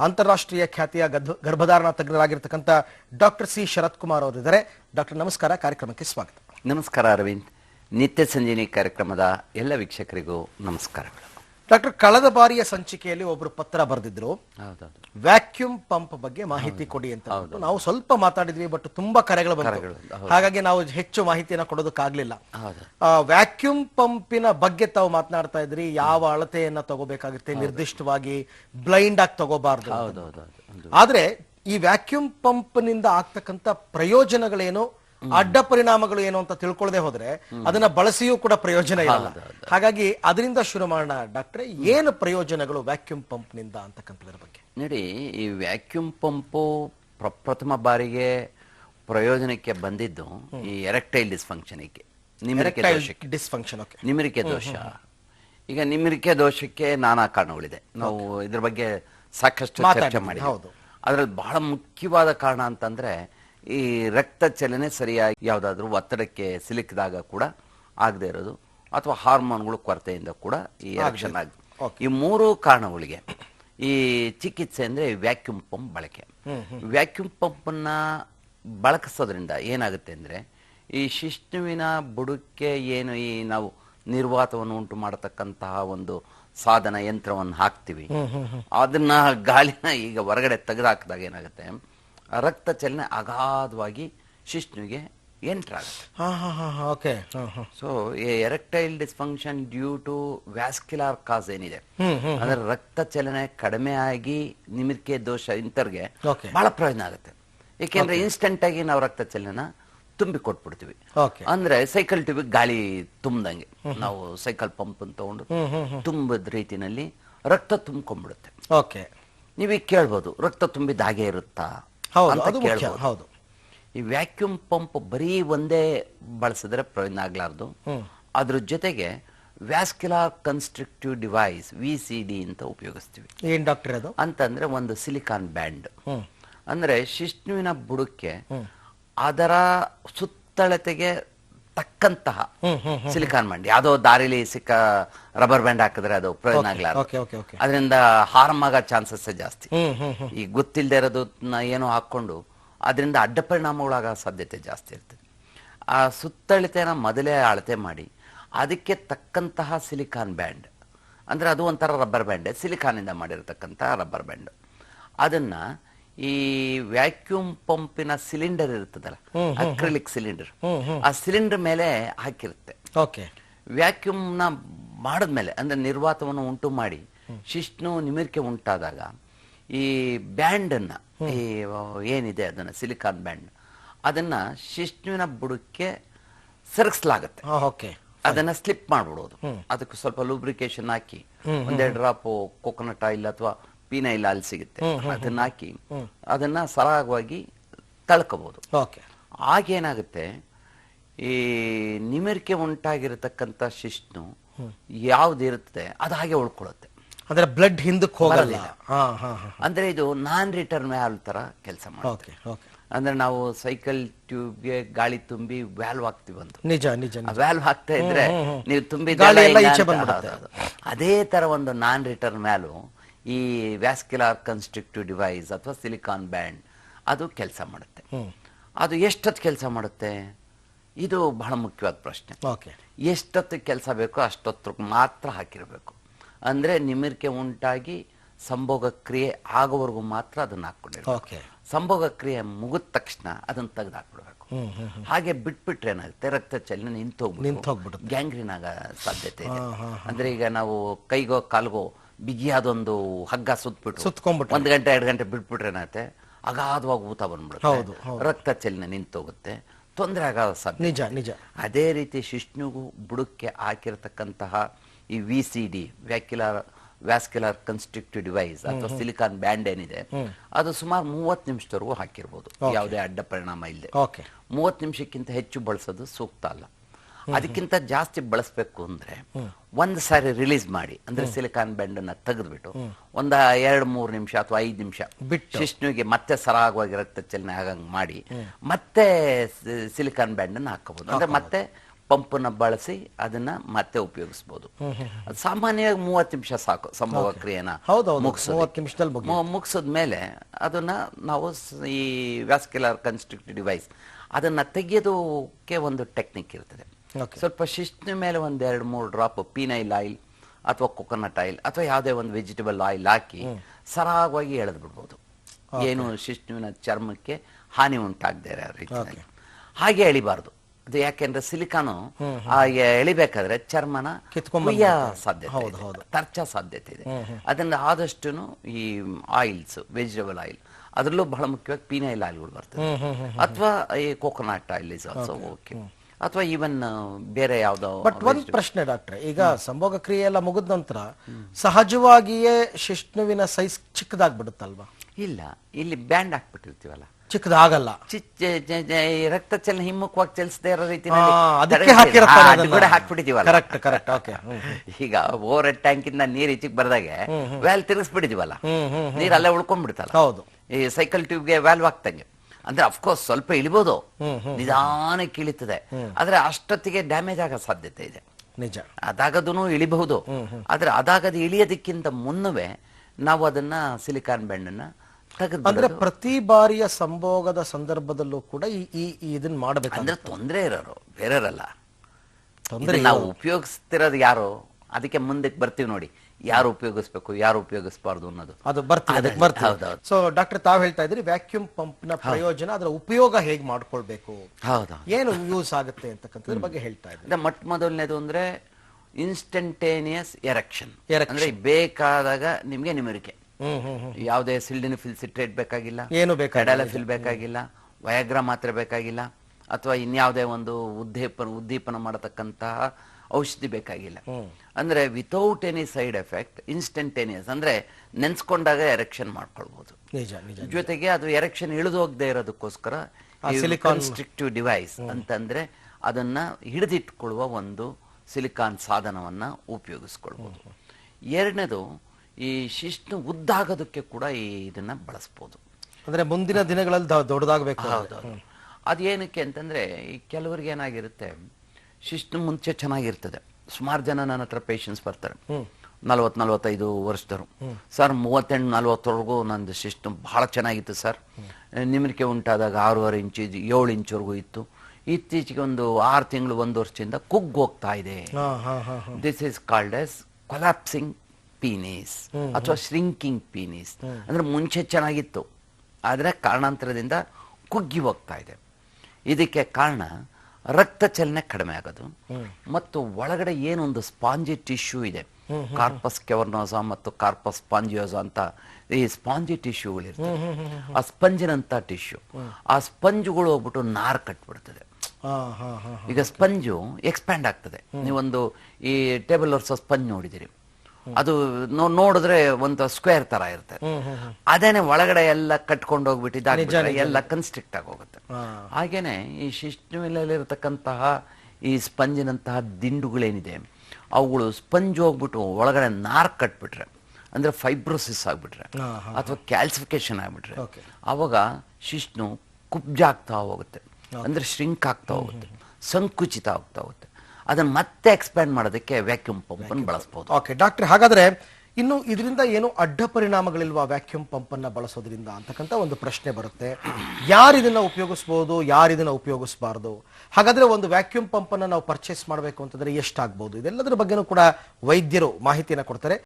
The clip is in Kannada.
ಅಂತಾರಾಷ್ಟ್ರೀಯ ಖ್ಯಾತಿಯ ಗರ್ಭ- ಗರ್ಭಧಾರಣ ತಜ್ಞರಾಗಿರ್ತಕ್ಕಂಥ ಡಾಕ್ಟರ್ ಸಿ. ಶರತ್ ಕುಮಾರ್ ಅವರಿದ್ದಾರೆ. ಡಾಕ್ಟರ್, ನಮಸ್ಕಾರ. ಕಾರ್ಯಕ್ರಮಕ್ಕೆ ಸ್ವಾಗತ. ನಮಸ್ಕಾರ ಅರವಿಂದ್. ನಿತ್ಯ ಸಂಜೀನಿ ಕಾರ್ಯಕ್ರಮದ ಎಲ್ಲ ವೀಕ್ಷಕರಿಗೂ ನಮಸ್ಕಾರಗಳು. ಡಾಕ್ಟರ್ ಕಳೆದ ಬಾರಿಯ ಸಂಚಿಕೆಯಲ್ಲಿ ಒಬ್ರು ಪತ್ರ ಬರೆದಿದ್ರು. ವ್ಯಾಕ್ಯೂಮ್ ಪಂಪ್ ಬಗ್ಗೆ ಮಾಹಿತಿ ಕೊಡಿ ಅಂತ. ನಾವು ಸ್ವಲ್ಪ ಮಾತಾಡಿದ್ವಿ ಬಟ್ ತುಂಬಾ ಕರೆಗಳು ಬಂತು. ಹಾಗಾಗಿ ನಾವು ಹೆಚ್ಚು ಮಾಹಿತಿಯನ್ನ ಕೊಡೋದಕ್ಕಾಗ್ಲಿಲ್ಲ. ವ್ಯಾಕ್ಯೂಮ್ ಪಂಪಿನ ಬಗ್ಗೆ ತಾವು ಮಾತನಾಡ್ತಾ ಇದ್ರಿ ಯಾವ ಅಳತೆಯನ್ನ ತಗೋಬೇಕಾಗುತ್ತೆ ನಿರ್ದಿಷ್ಟವಾಗಿ ಬ್ಲೈಂಡ್ ಆಗಿ ತಗೋಬಾರ್ದು ಆದ್ರೆ ಈ ವ್ಯಾಕ್ಯೂಮ್ ಪಂಪ್ನಿಂದ ಆಗ್ತಕ್ಕಂತ ಪ್ರಯೋಜನಗಳೇನು? ಅಡ್ಡ ಪರಿಣಾಮಗಳು ಏನು ಅಂತ ತಿಳ್ಕೊಳ್ಳದೆ ಹೋದ್ರೆ ಅದನ್ನ ಬಳಸಿಯೂ ಕೂಡ ಪ್ರಯೋಜನ ಇಲ್ಲ. ಹಾಗಾಗಿ ಅದರಿಂದ ಶುರು ಮಾಡೋಣ ಡಾಕ್ಟ್ರೆ ಏನು ಪ್ರಯೋಜನಗಳು ವ್ಯಾಕ್ಯೂಮ್ ಪಂಪ್ನಿಂದ ಅಂತಕ್ಕಂಥದ್ರ ಬಗ್ಗೆ? ನೋಡಿ ಈ ವ್ಯಾಕ್ಯೂಮ್ ಪಂಪು ಪ್ರಪ್ರಥಮ ಬಾರಿಗೆ ಪ್ರಯೋಜನಕ್ಕೆ ಬಂದಿದ್ದು ಈ ಎರೆಕ್ಟೈಲ್ ಡಿಸ್ಫಂಕ್ಷನ್ಗೆ ನಿಮಿರಿಕೆ ದೋಷಕ್ಕೆ. ಡಿಸ್ಫಂಕ್ಷನ್ ನಿಮಿರಿಕೆ ದೋಷ. ಈಗ ನಿಮಿರಿಕೆ ದೋಷಕ್ಕೆ ನಾನಾ ಕಾರಣಗಳಿದೆ. ನಾವು ಇದ್ರ ಬಗ್ಗೆ ಸಾಕಷ್ಟು ಚರ್ಚೆ ಮಾಡಿ. ಅದ್ರಲ್ಲಿ ಬಹಳ ಮುಖ್ಯವಾದ ಕಾರಣ ಅಂತಂದ್ರೆ ಈ ರಕ್ತ ಚಲನೆ ಸರಿಯಾಗಿ ಯಾವುದಾದ್ರೂ ಒತ್ತಡಕ್ಕೆ ಸಿಲುಕಿದಾಗ ಕೂಡ ಆಗದೆ ಇರೋದು ಅಥವಾ ಹಾರ್ಮೋನ್ಗಳು ಕೊರತೆಯಿಂದ ಕೂಡ ಈ ಎರೆಕ್ಷನ್ ಆಗ ಈ ಮೂರು ಕಾರಣಗಳಿಗೆ ಈ ಚಿಕಿತ್ಸೆ ಅಂದ್ರೆ ವ್ಯಾಕ್ಯೂಮ್ ಪಂಪ್ ಬಳಕೆ. ವ್ಯಾಕ್ಯೂಮ್ ಪಂಪನ್ನ ಬಳಕಿಸೋದ್ರಿಂದ ಏನಾಗುತ್ತೆ ಅಂದ್ರೆ ಈ ಶಿಷ್ಣುವಿನ ಬುಡಕ್ಕೆ ಏನು ಈ ನಾವು ನಿರ್ವಾತವನ್ನು ಉಂಟು ಮಾಡತಕ್ಕಂತಹ ಒಂದು ಸಾಧನ ಯಂತ್ರವನ್ನು ಹಾಕ್ತಿವಿ. ಅದನ್ನ ಗಾಳಿನ ಈಗ ಹೊರಗಡೆ ತೆಗೆದಾಕಿದಾಗ ಏನಾಗುತ್ತೆ ರಕ್ತ ಚಲನೆ ಅಗಾಧವಾಗಿ ಶಿಷ್ಣುಗೆ ಎಂಟ್ರ್ ಆಗುತ್ತೆ. So erectile dysfunction due to vascular cause ಏನಿದೆ? ಅಂದ್ರೆ ರಕ್ತ ಚಲನೆ ಕಡಿಮೆ ಆಗಿ ನಿಮಿರಿಕೆ ದೋಷ ಇಂಥವ್ರಿಗೆ. ಬಹಳ ಪ್ರಯೋಜನ ಆಗುತ್ತೆ. ಏಕೆಂದ್ರೆ ಇನ್ಸ್ಟೆಂಟ್ ಆಗಿ ನಾವು ರಕ್ತ ಚಲನ ತುಂಬಿ ಕೊಟ್ಬಿಡ್ತೀವಿ. ಅಂದ್ರೆ ಸೈಕಲ್ ಟ್ಯೂಬ್ ಗಾಳಿ ತುಂಬದಂಗೆ. ನಾವು ಸೈಕಲ್ ಪಂಪ್ ತಗೊಂಡು ತುಂಬದ ರೀತಿನಲ್ಲಿ ರಕ್ತ ತುಂಬ್ಕೊಂಡ್ಬಿಡುತ್ತೆ. ಓಕೆ ನೀವೀಗ ಕೇಳ್ಬೋದು ರಕ್ತ ತುಂಬಿದ ಹಾಗೆ ಇರುತ್ತಾ? ಹೌದು ಅಂತ ಅದು ಮುಖ್ಯ ಹೌದು. ಈ ವ್ಯಾಕ್ಯೂಮ್ ಪಂಪ್ ಬರೀ ಒಂದೇ ಬಳಸಿದ್ರೆ ಪ್ರಯೋಜನ ಆಗ್ಲಾರ್ದು. ಅದ್ರ ಜೊತೆಗೆ vascular constructive device V C D ಅಂತ ಉಪಯೋಗಿಸ್ತೀವಿ. ಏನ್ ಡಾಕ್ಟರ್ ಅದು? ಅಂತಂದ್ರೆ ಒಂದು ಸಿಲಿಕಾನ್ ಬ್ಯಾಂಡ್ ಅಂದ್ರೆ ಶಿಷ್ಣುವಿನ ಬುಡಕ್ಕೆ ಅದರ ಸುತ್ತಳತೆಗೆ ತಕ್ಕಂತಹ ಸಿಲಿಕಾನ್ ಮಂಡಿ. ಯಾವುದೋ ದಾರಿಲಿ ಸಿಕ್ಕ ರಬ್ಬರ್ ಬ್ಯಾಂಡ್ ಹಾಕಿದ್ರೆ ಅದು ಪ್ರಯೋಜನ ಆಗ್ಲಾರ ಅದರಿಂದ ಹಾರ್ಮ್ ಆಗೋ ಚಾನ್ಸಸ್ ಜಾಸ್ತಿ. ಈ ಗೊತ್ತಿಲ್ಲದೆ ಇರೋದು ಏನೋ ಹಾಕೊಂಡು ಅದರಿಂದ ಅಡ್ಡ ಪರಿಣಾಮಗಳಾಗ ಸಾಧ್ಯತೆ ಜಾಸ್ತಿ ಇರ್ತದೆ. ಆ ಸುತ್ತಳತೆನ ಮೊದಲೇ ಅಳತೆ ಮಾಡಿ ಅದಕ್ಕೆ ತಕ್ಕಂತಹ ಸಿಲಿಕಾನ್ ಬ್ಯಾಂಡ್. ಅಂದ್ರೆ ಅದು ಒಂಥರ ರಬ್ಬರ್ ಬ್ಯಾಂಡ್ ಸಿಲಿಕಾನಿಂದ ಮಾಡಿರತಕ್ಕಂತಹ ರಬ್ಬರ್ ಬ್ಯಾಂಡ್. ಅದನ್ನ ಈ ವ್ಯಾಕ್ಯೂಮ್ ಪಂಪಿನ ಸಿಲಿಂಡರ್ ಇರ್ತದಲ್ಲ ಅಕ್ರಿಲಿಕ್ ಸಿಲಿಂಡರ್. ಆ ಸಿಲಿಂಡರ್ ಮೇಲೆ ಹಾಕಿರುತ್ತೆ. ಓಕೆ. ವ್ಯಾಕ್ಯೂಮ್ನ ಮಾಡಿದ್ಮೇಲೆ ಅಂದ್ರೆ ನಿರ್ವಾತವನ್ನು ಉಂಟು ಮಾಡಿ ಶಿಷ್ಣು ನಿಮಿರಿಕೆ ಉಂಟಾದಾಗ ಈ ಬ್ಯಾಂಡ್ ಅನ್ನ ಈ ಏನಿದೆ ಅದನ್ನ ಸಿಲಿಕಾನ್ ಬ್ಯಾಂಡ್ ಅದನ್ನ ಶಿಷ್ಣುವಿನ ಬುಡಕ್ಕೆ ಸರಿಸಲಾಗುತ್ತೆ. ಓಕೆ. ಅದನ್ನ ಸ್ಲಿಪ್ ಮಾಡ್ಬಿಡೋದು. ಅದಕ್ಕೆ ಸ್ವಲ್ಪ ಲೂಬ್ರಿಕೇಶನ್ ಹಾಕಿ ಒಂದೆರಡು ಡ್ರಾಪ್ ಕೋಕೋನಟ್ ಆಯಿಲ್ ಅಥವಾ ಪೀನೈಲ್ ಅಲ್ಲಿ ಸಿಗುತ್ತೆ. ಅದನ್ನ ಹಾಕಿ ಅದನ್ನ ಸರಾಗವಾಗಿ ತಳ್ಕೋಬಹುದು ಆಗೇನಾಗುತ್ತೆ ಈ ನಿಮಿರಿಕೆ ಉಂಟಾಗಿರತಕ್ಕಂತ ಶಿಶ್ನು ಯಾವ್ದಿರುತ್ತೆ ಅದ ಹಾಗೆ ಉಳ್ಕೊಳ್ಳುತ್ತೆ. ಅಂದ್ರೆ ಬ್ಲಡ್ ಹಿಂದಕ್ಕೆ ಹೋಗಲ್ಲ. ಅಂದ್ರೆ ಇದು ನಾನ್ ರಿಟರ್ನ್ ವ್ಯಾಲ್ ತರ ಕೆಲಸ ಮಾಡುತ್ತೆ ಅಂದ್ರೆ ನಾವು ಸೈಕಲ್ ಟ್ಯೂಬ್ಗೆ ಗಾಳಿ ತುಂಬಿ ವ್ಯಾಲ್ವ್ ಹಾಕ್ತಿವಿ ಅಂತ. ನಿಜ ನಿಜ ವ್ಯಾಲ್ವ್ ಹಾಕ್ತಾ ಇದ್ರೆ ನೀವು ತುಂಬಿ. ಅದೇ ತರ ಒಂದು ನಾನ್ ರಿಟರ್ನ್ ವ್ಯಾಲ್ವ್ ಈ ವ್ಯಾಸ್ಕ್ಯುಲಾರ್ ಕನ್ಸ್ಟ್ರಕ್ಟಿವ್ ಡಿವೈಸ್ ಅಥವಾ ಸಿಲಿಕಾನ್ ಬ್ಯಾಂಡ್ ಅದು ಕೆಲಸ ಮಾಡುತ್ತೆ. ಅದು ಎಷ್ಟೊತ್ತು ಕೆಲಸ ಮಾಡುತ್ತೆ? ಇದು ಬಹಳ ಮುಖ್ಯವಾದ ಪ್ರಶ್ನೆ. ಓಕೆ. ಎಷ್ಟೊತ್ತು ಕೆಲಸ ಬೇಕೋ ಅಷ್ಟೊತ್ತು ಮಾತ್ರ ಹಾಕಿರಬೇಕು. ಅಂದರೆ ನಿಮಿರಿಕೆ ಉಂಟಾಗಿ ಸಂಭೋಗ ಕ್ರಿಯೆ ಆಗೋವರೆಗೂ ಮಾತ್ರ ಅದನ್ನ ಹಾಕೊಂಡಿರಬೇಕು ಓಕೆ. ಸಂಭೋಗ ಕ್ರಿಯೆ ಮುಗಿದ ತಕ್ಷಣ ಅದನ್ನ ತೆಗೆದು ಹಾಕ್ಬಿಡ್ಬೇಕು ಹಾಗೆ ಬಿಟ್ಬಿಟ್ರೆ ಏನಾಗುತ್ತೆ? ರಕ್ತ ಚಲನೆ ನಿಂತು ನಿಂತ್ ಹೋಗ್ಬಿಡುತ್ತೆ. ಗ್ಯಾಂಗ್ರೀನ್ ಆಗ ಸಾಧ್ಯತೆ ಇದೆ. ಅಂದ್ರೆ ಈಗ ನಾವು ಕೈಗೋ ಕಾಲ್ಗೋ ಬಿಗಿಯಾದೊಂದು ಹಗ್ಗ ಸುತ್ಬಿಟ್ಟು ಸುತ್ಕೊಂಡ್ಬಿಟ್ಟು ಒಂದ್ ಗಂಟೆ ಎರಡು ಗಂಟೆ ಬಿಟ್ಬಿಟ್ರೆ ಏನಾಗುತ್ತೆ? ಅಗಾಧವಾಗಿ ಊತ ಹೌದು, ಬಂದ್ಬಿಡುತ್ತೆ ರಕ್ತ ಚಲನೆ ನಿಂತೋಗುತ್ತೆ. ತೊಂದರೆ ಆಗೋದು ಸಾಧ್ಯ ನಿಜ ನಿಜ. ಅದೇ ರೀತಿ ಶಿಷ್ಣುಗೂ ಬುಡಕ್ಕೆ ಹಾಕಿರತಕ್ಕಂತಹ ಈ V C D vascular vascular constrictive device ಅಥವಾ ಸಿಲಿಕಾನ್ ಬ್ಯಾಂಡ್ ಏನಿದೆ ಅದು ಸುಮಾರು ಮೂವತ್ತು ನಿಮಿಷದವರೆಗೂ ಹಾಕಿರ್ಬೋದು. ಯಾವುದೇ ಅಡ್ಡ ಪರಿಣಾಮ ಇಲ್ಲದೆ. ಮೂವತ್ತು ನಿಮಿಷಕ್ಕಿಂತ ಹೆಚ್ಚು ಬಳಸೋದು ಸೂಕ್ತ ಅಲ್ಲ. ಅದಕ್ಕಿಂತ ಜಾಸ್ತಿ ಬಳಸಬೇಕು ಅಂದ್ರೆ ಒಂದು ಸಾರಿ ರಿಲೀಸ್ ಮಾಡಿ ಅಂದ್ರೆ ಸಿಲಿಕಾನ್ ಬ್ಯಾಂಡ್ ಅನ್ನ ತೆಗೆದ್ಬಿಟ್ಟು ಒಂದ ಎರಡ್ ಮೂರು ನಿಮಿಷ ಅಥವಾ ಐದು ನಿಮಿಷ ಬಿಟ್ಟು. ಶಿಷ್ಣುಗೆ ಮತ್ತೆ ಸರಾಗವಾಗಿ ರಕ್ತ ಚಲನೆ ಆಗಂಗ್ ಮಾಡಿ ಮತ್ತೆ ಸಿಲಿಕಾನ್ ಬ್ಯಾಂಡ್ ಅನ್ನ ಹಾಕಬಹುದು ಅಂದ್ರೆ ಮತ್ತೆ ಪಂಪನ್ನ ಬಳಸಿ ಅದನ್ನ ಮತ್ತೆ ಉಪಯೋಗಿಸಬಹುದು ಸಾಮಾನ್ಯವಾಗಿ ಮೂವತ್ತು ನಿಮಿಷ ಸಾಕು ಸಂಭವ ಕ್ರಿಯೆನ ಹೌದೌದು. ಮೇಲೆ ಅದನ್ನ ನಾವು ಈ ವ್ಯಾಸ್ಕ್ಯುಲರ್ ಕನ್ಸ್ಟ್ರಿಕ್ಟ್ ಡಿವೈಸ್ ಅದನ್ನ ತೆಗೆಯೋದಕ್ಕೆ ಒಂದು ಟೆಕ್ನಿಕ್ ಇರ್ತದೆ. ಸ್ವಲ್ಪ ಶಿಸ್ತಿನ ಮೇಲೆ ಒಂದ್ ಎರಡು ಮೂರು ಡ್ರಾಪ್ ಪೀನೈಲ್ ಆಯಿಲ್ ಅಥವಾ ಕೊಕೊನಟ್ ಆಯಿಲ್ ಅಥವಾ ಯಾವುದೇ ಒಂದು ವೆಜಿಟೇಬಲ್ ಆಯಿಲ್ ಹಾಕಿ ಸರಾಗವಾಗಿ ಎಳೆದು ಬಿಡ್ಬೋದು ಏನು ಶಿಷ್ಣುವಿನ ಚರ್ಮಕ್ಕೆ ಹಾನಿ ಉಂಟಾಗದೇ ಇರೋ ರೀತಿಯಲ್ಲಿ. ಹಾಗೆ ಎಳಿಬಾರ್ದು. ಅದು ಯಾಕೆಂದ್ರೆ ಸಿಲಿಕಾನು ಎಳಿಬೇಕಾದ್ರೆ ಚರ್ಮನ ಕಿತ್ಕೊಂಡ್ ಕುಯ್ಯ ಸಾಧ್ಯತೆ ಹೌದು, ಇದೆ. ತರ್ಚ ಸಾಧ್ಯತೆ ಇದೆ. ಅದನ್ನ ಆದಷ್ಟು ಈ ಆಯಿಲ್ಸ್ ವೆಜಿಟೇಬಲ್ ಆಯಿಲ್ ಅದರಲ್ಲೂ ಬಹಳ ಮುಖ್ಯವಾಗಿ ಪೀನೈಲ್ ಆಯಿಲ್ಗಳು ಬರ್ತದೆ. ಅಥವಾ ಈ coconut oil is also okay ಅಥವಾ ಈವನ್ ಬೇರೆ ಯಾವುದೋ ಬಟ್ ಒಂದ್ ಪ್ರಶ್ನೆ ಡಾಕ್ಟರ್ ಈಗ ಸಂಭೋಗ ಕ್ರಿಯೆ ಎಲ್ಲ ಮುಗಿದ ನಂತರ ಸಹಜವಾಗಿಯೇ ಶಿಷ್ಣುವಿನ ಸೈಜ್ ಚಿಕ್ಕದಾಗ್ಬಿಡುತ್ತಲ್ವಾ? ಇಲ್ಲ ಇಲ್ಲಿ ಬ್ಯಾಂಡ್ ಹಾಕ್ಬಿಟ್ಟಿರ್ತೀವಲ್ಲ ಚಿಕ್ಕದಾಗಲ್ಲ. ರಕ್ತ ಚಲನ ಹಿಮ್ಮುಖವಾಗಿ ಚಲಿಸದೇ ಇರೋ ರೀತಿ ಕೂಡ ಹಾಕ್ಬಿಟ್ಟಿದೀವಲ್ಲ. ಕರೆಕ್ಟ್ ಕರೆಕ್ಟ್ ಓಕೆ ಈಗ ಓವರ್ ಟ್ಯಾಂಕ್ ಇಂದ ನೀರ್ ಈಚೆಗೆ ಬರ್ದಾಗೆ ವ್ಯಾಲ್ ತಿರುಗಿಸ್ಬಿಟ್ಟಿದೀವಲ್ಲ. ನೀರ್ ಅಲ್ಲೇ ಉಳ್ಕೊಂಡ್ಬಿಡ್ತಲ್ಲ. ಹೌದು. ಈ ಸೈಕಲ್ ಟ್ಯೂಬ್ಗೆ ವ್ಯಾಲ್ವ್ ಹಾಕ್ತಂಗೆ ಅಂದ್ರೆ ಅಫ್ಕೋರ್ಸ್ ಸ್ವಲ್ಪ ಇಳಿಬೋದು. ನಿಧಾನಕ್ಕೆ ಇಳಿತದೆ ಆದ್ರೆ ಅಷ್ಟೊತ್ತಿಗೆ ಡ್ಯಾಮೇಜ್ ಆಗೋ ಸಾಧ್ಯತೆ ಇದೆ. ನಿಜ. ಅದಾಗದೂ ಇಳಿಬಹುದು. ಆದ್ರೆ ಅದಾಗದ ಇಳಿಯೋದಕ್ಕಿಂತ ಮುನ್ನವೇ ನಾವು ಅದನ್ನ ಸಿಲಿಕಾನ್ ಬೆಣ್ಣನ್ನ ತೆಗೆದು ಅಂದ್ರೆ ಪ್ರತಿ ಬಾರಿಯ ಸಂಭೋಗದ ಸಂದರ್ಭದಲ್ಲೂ ಕೂಡ ಈ ಇದನ್ನ ಮಾಡಬೇಕು ಅಂದ್ರೆ ತೊಂದರೆ ಇರೋರು ಬೇರೆಯವರಲ್ಲ. ತೊಂದ್ರೆ ನಾವು ಉಪಯೋಗಿಸ್ತಿರೋದು ಯಾರು? ಅದಕ್ಕೆ ಮುಂದಕ್ಕೆ ಬರ್ತೀವಿ ನೋಡಿ. ಯಾರು ಉಪಯೋಗಿಸ್ಬೇಕು ಯಾರು ಉಪಯೋಗಿಸ್ಬಾರ್ದು ಅನ್ನೋದು. ಅದು ಬರ್ತದೆ. ಸೊ ಡಾಕ್ಟರ್ ತಾವ್ ಹೇಳ್ತಾ ಇದ್ರಿ ವ್ಯಾಕ್ಯೂಮ್ ಪಂಪ್ನ ಪ್ರಯೋಜನ ಅದರ ಉಪಯೋಗ ಹೇಗೆ ಮಾಡ್ಕೊಳ್ಬೇಕು? ಹೌದಾ ಏನು ಯೂಸ್ ಆಗುತ್ತೆ ಅಂತಕ್ಕಂಥದ್ರ ಬಗ್ಗೆ ಹೇಳ್ತಾ ಇದ್ರಿ. ಅಂದ್ರೆ ಮೊಟ್ಟ ಮೊದಲನೇದು ಅಂದ್ರೆ ಇನ್ಸ್ಟಂಟೇನಿಯಸ್ ಎರೆಕ್ಷನ್. ಅಂದ್ರೆ ಬೇಕಾದಾಗ ನಿಮ್ಗೆ ನಿಮರಿಕೆ. ಯಾವುದೇ ಸಿಲ್ಡಿನ ಫಿಲ್ಸಿಟ್ರೇಟ್ ಬೇಕಾಗಿಲ್ಲ ಏನು ಬೇಕಾಗಿಲ್ಲ. ಫಿಲ್ ಬೇಕಾಗಿಲ್ಲ ವಯಾಗ್ರ ಮಾತ್ರ ಬೇಕಾಗಿಲ್ಲ ಅಥವಾ ಇನ್ಯಾವುದೇ ಒಂದು ಉದ್ದೀಪನ ಉದ್ದೀಪನ ಮಾಡತಕ್ಕಂತಹ ಔಷಧಿ ಬೇಕಾಗಿಲ್ಲ. ಅಂದ್ರೆ without any side effect instantaneous ಅಂದ್ರೆ ನೆನ್ಸ್ಕೊಂಡಾಗ ಎರೆಕ್ಷನ್ ಮಾಡ್ಕೊಳ್ಬಹುದು ಜೊತೆಗೆ ಅದು ಎರೆಕ್ಷನ್ ಇಳಿದು ಹೋಗದೆ ಇರೋದಕ್ಕೋಸ್ಕರ ಕಾನ್ಸ್ಟ್ರಿಕ್ಟಿವ್ ಕನ್ಸ್ಟ್ರಿಕ್ಟಿವ್ ಡಿವೈಸ್ ಅಂತಂದ್ರೆ ಅದನ್ನ ಹಿಡಿದಿಟ್ಕೊಳ್ಳುವ ಒಂದು ಸಿಲಿಕಾನ್ ಸಾಧನವನ್ನ ಉಪಯೋಗಿಸ್ಕೊಳ್ಬಹುದು ಎರಡನೇದು ಈ ಶಿಸ್ತು ಉದ್ದಾಗೋದಕ್ಕೆ ಕೂಡ ಈ ಇದನ್ನ ಬಳಸ್ಬೋದು. ಅಂದ್ರೆ ಮುಂದಿನ ದಿನಗಳಲ್ಲಿ ದೊಡ್ಡದಾಗಬೇಕು. ಅದೇನಕ್ಕೆ ಅಂತಂದ್ರೆ ಈ ಕೆಲವರಿಗೆ ಏನಾಗಿರುತ್ತೆ ಶಿಶ್ನು ಮುಂಚೆ ಚೆನ್ನಾಗಿರ್ತದೆ. ಸುಮಾರು ಜನ ನನ್ನ ಹತ್ರ ಪೇಷನ್ಸ್ ಬರ್ತಾರೆ. ನಲ್ವತ್ ನಲ್ವತ್ತೈದು ವರ್ಷದವರು. ಸರ್ ಮೂವತ್ತೆಂಟು ನಲ್ವತ್ತವರೆಗೂ ನಂದು ಶಿಸ್ತು ಬಹಳ ಚೆನ್ನಾಗಿತ್ತು ಸರ್. ನಿಮಿರಿಕೆ ಉಂಟಾದಾಗ ಆರೂವರೆ ಇಂಚ್ ಏಳು ಇಂಚ್ವರೆಗೂ ಇತ್ತು. ಇತ್ತೀಚೆಗೆ ಒಂದು ಆರು ತಿಂಗಳು ಒಂದು ವರ್ಷದಿಂದ ಕುಗ್ಗ್ ಹೋಗ್ತಾ ಇದೆ. This is called as collapsing penis ಅಥವಾ ಶ್ರಿಂಕಿಂಗ್ ಪೀನೀಸ್ ಅಂದ್ರೆ ಮುಂಚೆ ಚೆನ್ನಾಗಿತ್ತು. ಆದರೆ ಕಾರಣಾಂತರದಿಂದ ಕುಗ್ಗಿ ಹೋಗ್ತಾ ಇದೆ. ಇದಕ್ಕೆ ಕಾರಣ ರಕ್ತ ಚಲನೆ ಕಡಿಮೆ ಆಗೋದು. ಮತ್ತು ಒಳಗಡೆ ಏನೊಂದು ಸ್ಪಾಂಜಿ ಟಿಶ್ಯೂ ಇದೆ. ಕಾರ್ಪಸ್ ಕೆವರ್ನೋಸ ಮತ್ತು ಕಾರ್ಪಸ್ ಸ್ಪಾಂಜಿಯೋಸ ಅಂತ ಈ ಸ್ಪಾಂಜಿ ಟಿಶ್ಯೂಗಳಿರ್ತವೆ ಆ ಸ್ಪಂಜಿನಂತ ಟಿಶ್ಯೂ. ಆ ಸ್ಪಂಜುಗಳು ಹೋಗ್ಬಿಟ್ಟು ನಾರ್ ಕಟ್ಬಿಡ್ತದೆ. ಈಗ ಸ್ಪಂಜು ಎಕ್ಸ್ಪ್ಯಾಂಡ್ ಆಗ್ತದೆ. ನೀವೊಂದು ಈ ಟೇಬಲ್ ವರ್ಸ ಸ್ಪಂಜ್ ನೋಡಿದಿರಿ. ಅದು ನೋಡಿದ್ರೆ ಒಂದು ಸ್ಕ್ವೇರ್ ತರ ಇರುತ್ತೆ. ಅದೇನೆ ಒಳಗಡೆ ಎಲ್ಲ ಕಟ್ಕೊಂಡು ಹೋಗ್ಬಿಟ್ಟಿದ್ದ ಎಲ್ಲ ಕನ್ಸ್ಟ್ರಿಕ್ಟ್ ಆಗಿ ಹೋಗುತ್ತೆ. ಹಾಗೇನೆ ಈ ಶಿಶ್ನುವಿನಲ್ಲಿರತಕ್ಕಂತಹ ಈ ಸ್ಪಂಜಿನಂತಹ ದಿಂಡುಗಳೇನಿದೆ ಅವುಗಳು ಸ್ಪಂಜ್ ಹೋಗ್ಬಿಟ್ಟು ಒಳಗಡೆ ನಾರ್ ಕಟ್ಬಿಟ್ರೆ ಅಂದ್ರೆ ಫೈಬ್ರೋಸಿಸ್ ಆಗ್ಬಿಟ್ರೆ ಅಥವಾ ಕ್ಯಾಲ್ಸಿಫಿಕೇಶನ್ ಆಗ್ಬಿಟ್ರೆ. ಅವಾಗ ಶಿಷ್ಣು ಕುಬ್ಜಾಗ್ತಾ ಹೋಗುತ್ತೆ. ಅಂದ್ರೆ ಶ್ರಿಂಕ್ ಆಗ್ತಾ ಹೋಗುತ್ತೆ. ಸಂಕುಚಿತ ಆಗ್ತಾ ಹೋಗುತ್ತೆ. ಅದನ್ನ ಮತ್ತೆ ಎಕ್ಸ್ಪ್ಯಾಂಡ್ ಮಾಡೋದಕ್ಕೆ ವ್ಯಾಕ್ಯೂಮ್ ಪಂಪ್ ಅನ್ನು ಬಳಸಬಹುದು ಓಕೆ ಡಾಕ್ಟರ್ ಹಾಗಾದ್ರೆ ಇನ್ನು ಇದರಿಂದ ಏನು ಅಡ್ಡ ಪರಿಣಾಮಗಳಿಲ್ವಾ ವ್ಯಾಕ್ಯೂಮ್ ಪಂಪ್ ಅನ್ನ ಬಳಸೋದ್ರಿಂದ ಅಂತಕ್ಕಂಥ ಒಂದು ಪ್ರಶ್ನೆ ಬರುತ್ತೆ. ಯಾರು ಇದನ್ನ ಉಪಯೋಗಿಸಬಹುದು ಯಾರು ಇದನ್ನ ಉಪಯೋಗಿಸಬಾರದು? ಹಾಗಾದ್ರೆ ಒಂದು ವ್ಯಾಕ್ಯೂಮ್ ಪಂಪ್ ಅನ್ನ ನಾವು ಪರ್ಚೇಸ್ ಮಾಡಬೇಕು ಅಂತಂದ್ರೆ ಎಷ್ಟಾಗ್ಬೋದು? ಇದೆಲ್ಲದರ ಬಗ್ಗೆನೂ ಕೂಡ ವೈದ್ಯರು ಮಾಹಿತಿಯನ್ನ ಕೊಡ್ತಾರೆ.